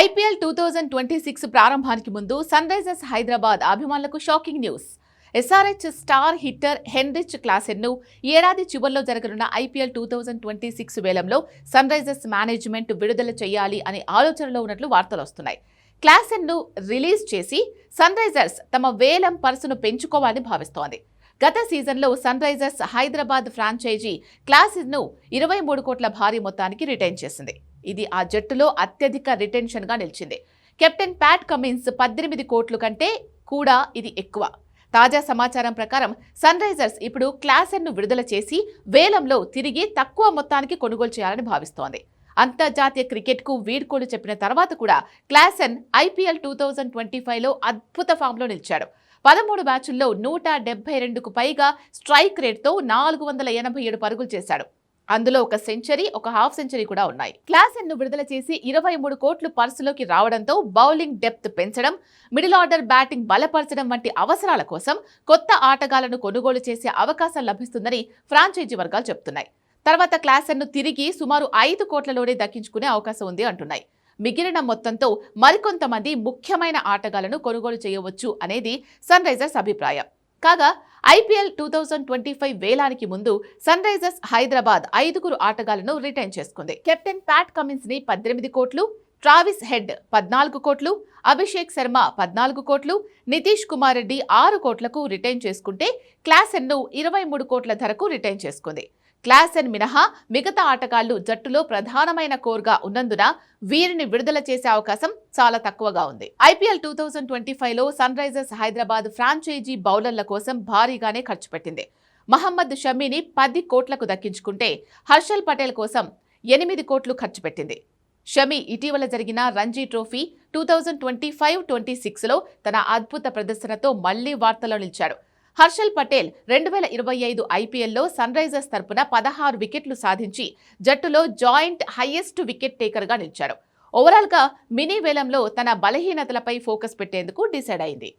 IPL two thousand twenty six ప్రారంభానికి ముందు Sunrisers Hyderabad అభిమానులకు shocking news. SRH star hitter Heinrich క్లాసెన్ను ఏడాది చివరిలో జరగనున్న IPL two thousand twenty six వేలంలో సన్ రైజర్స్ మేనేజ్మెంట్ విడుదల చేయాలి అనే ఆలోచనలో ఉన్నట్లు వార్తలు వస్తున్నాయి. క్లాసెన్ను రిలీజ్ చేసి సన్ రైజర్స్ తమ వేలం పర్సును పెంచుకోవాలని భావిస్తోంది. గత సీజన్లో సన్ రైజర్స్ హైదరాబాద్ ఫ్రాంచైజీ క్లాసెన్ను ఇరవై మూడు కోట్ల భారీ మొత్తానికి రిటైన్ చేసింది. ఇది ఆ జట్టులో అత్యధిక రిటెన్షన్గా నిలిచింది. కెప్టెన్ ప్యాట్ కమిన్స్ పద్దెనిమిది కోట్ల కంటే కూడా ఇది ఎక్కువ. తాజా సమాచారం ప్రకారం సన్ రైజర్స్ ఇప్పుడు క్లాసెన్ను విడుదల చేసి వేలంలో తిరిగి తక్కువ మొత్తానికి కొనుగోలు చేయాలని భావిస్తోంది. అంతర్జాతీయ క్రికెట్కు వీడ్కోలు చెప్పిన తర్వాత కూడా Klaasen IPL two thousand twenty ఫైవ్లో అద్భుత ఫామ్లో నిలిచాడు. పదమూడు మ్యాచుల్లో నూట డెబ్బై రెండుకు పైగా స్ట్రైక్ రేట్తో నాలుగు వందల ఎనభై ఏడు పరుగులు చేశాడు. అందులో ఒక సెంచరీ ఒక హాఫ్ సెంచరీ కూడా ఉన్నాయి. క్లాసెన్ను విడుదల చేసి ఇరవై మూడు కోట్లు పర్సులోకి రావడంతో బౌలింగ్ డెప్త్ పెంచడం మిడిల్ ఆర్డర్ బ్యాటింగ్ బలపరచడం వంటి అవసరాల కోసం కొత్త ఆటగాళ్ళను కొనుగోలు చేసే అవకాశం లభిస్తుందని ఫ్రాంచైజీ వర్గాలు చెబుతున్నాయి తర్వాత క్లాసెన్ను తిరిగి సుమారు ఐదు కోట్లలోనే దక్కించుకునే అవకాశం ఉంది అంటున్నాయి. మిగిలిన మొత్తంతో మరికొంతమంది ముఖ్యమైన ఆటగాళ్ళను కొనుగోలు చేయవచ్చు అనేది సన్ రైజర్స్ అభిప్రాయం. కాగా IPL two thousand twenty five వేలానికి ముందు సన్ రైజర్స్ హైదరాబాద్ ఐదుగురు ఆటగాళ్ళను రిటైన్ చేసుకుంది. కెప్టెన్ ప్యాట్ కమిన్స్ని పద్దెనిమిది కోట్లు ట్రావిస్ హెడ్ పద్నాలుగు కోట్లు అభిషేక్ శర్మ పద్నాలుగు కోట్లు నితీష్ కుమార్ రెడ్డి ఆరు కోట్లకు రిటైన్ చేసుకుంటే క్లాసెన్ను ఇరవై మూడు కోట్ల ధరకు రిటైన్ చేసుకుంది. క్లాసెన్ మినహా మిగతా ఆటగాళ్ళు జట్టులో ప్రధానమైన కోర్గా ఉన్నందున వీరిని విడుదల చేసే అవకాశం చాలా తక్కువగా ఉంది. ఐపీఎల్ టూ థౌజండ్ ట్వంటీ ఫైవ్లో సన్ రైజర్స్ హైదరాబాద్ ఫ్రాంచైజీ బౌలర్ల కోసం భారీగానే ఖర్చు పెట్టింది. మహమ్మద్ షమీని పది కోట్లకు దక్కించుకుంటే హర్షల్ పటేల్ కోసం ఎనిమిది కోట్లు ఖర్చు పెట్టింది. షమి ఇటీవల జరిగిన Ranji trophy two thousand twenty five twenty సిక్స్లో తన అద్భుత ప్రదర్శనతో మళ్ళీ వార్తల్లో నిలిచాడు. హర్షల్ పటేల్ రెండు వేల ఇరవై ఐదు ఐపీఎల్లో సన్ రైజర్స్ తరపున పదహారు వికెట్లు సాధించి జట్టులో జాయింట్ హైయెస్ట్ వికెట్ టేకర్గా నిలిచాడు. ఓవరాల్గా మినీ వేలంలో తన బలహీనతలపై ఫోకస్ పెట్టేందుకు డిసైడ్ అయింది.